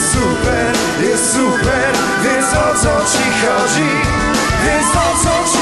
jest super, jest super Więc o co ci chodzi, więc o co ci